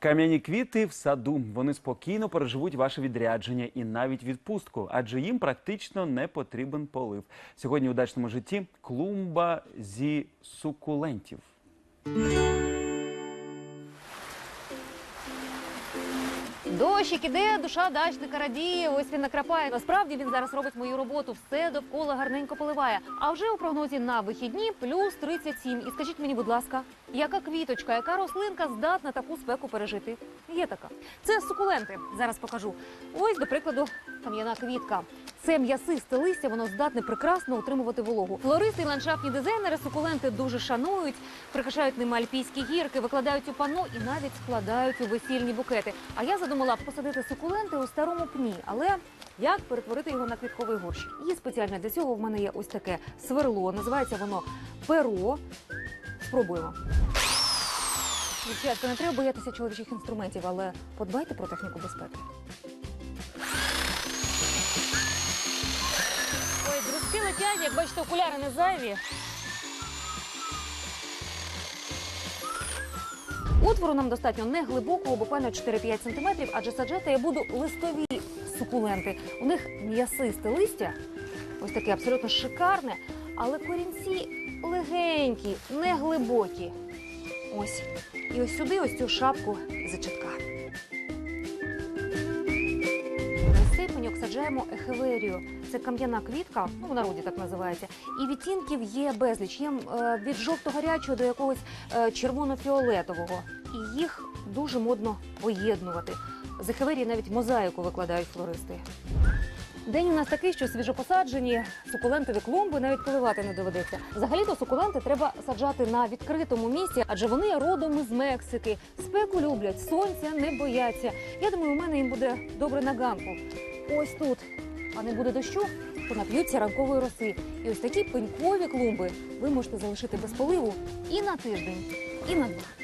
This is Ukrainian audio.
Кам'яні квіти в саду. Вони спокійно переживуть ваше відрядження і навіть відпустку, адже їм практично не потрібен полив. Сьогодні у дачному житті клумба зі сукулентів. Дощик іде, душа дачника радіє. Ось він накрапає. Насправді він зараз робить мою роботу. Все довкола гарненько поливає. А вже у прогнозі на вихідні плюс 37. І скажіть мені, будь ласка, яка квіточка, яка рослинка здатна таку спеку пережити? Є така. Це сукуленти. Зараз покажу. Ось, до прикладу, кам'яна квітка. Це м'ясисте листя, воно здатне прекрасно утримувати вологу. Флористи і ландшафтні дизайнери сукуленти дуже шанують, прикрашають ними альпійські гірки, викладають у панно і навіть складають у весільні букети. А я задумала посадити сукуленти у старому пні, але як перетворити його на квітковий горщик? І спеціально для цього в мене є ось таке сверло. Називається воно перо. Спробуємо. Дівчатка, не треба боятися чоловічих інструментів, але подбайте про техніку безпеки. 5, як бачите, окуляри не зайві. Отвору нам достатньо неглибокого, буквально 4-5 см, адже саджати я буду листові сукуленти. У них м'ясисте листя, ось таке абсолютно шикарне, але корінці легенькі, неглибокі. Ось. І ось сюди ось цю шапку зачатка. На цей пеньок саджаємо ехеверію. Це кам'яна квітка, ну в народі так називається. І відтінків є безліч. Є е, від жовто-гарячого до якогось е, червоно-фіолетового. І їх дуже модно поєднувати. З навіть мозаїку викладають флористи. День у нас такий, що свіжопосаджені сукулентові клумби навіть поливати не доведеться. Взагалі-то сукуленти треба саджати на відкритому місці, адже вони родом із Мексики. Спеку люблять, сонця не бояться. Я думаю, у мене їм буде добре на ганку. Ось тут. А не буде дощу, то нап'ються ранкової роси. І ось такі пенькові клумби ви можете залишити без поливу і на тиждень, і на два.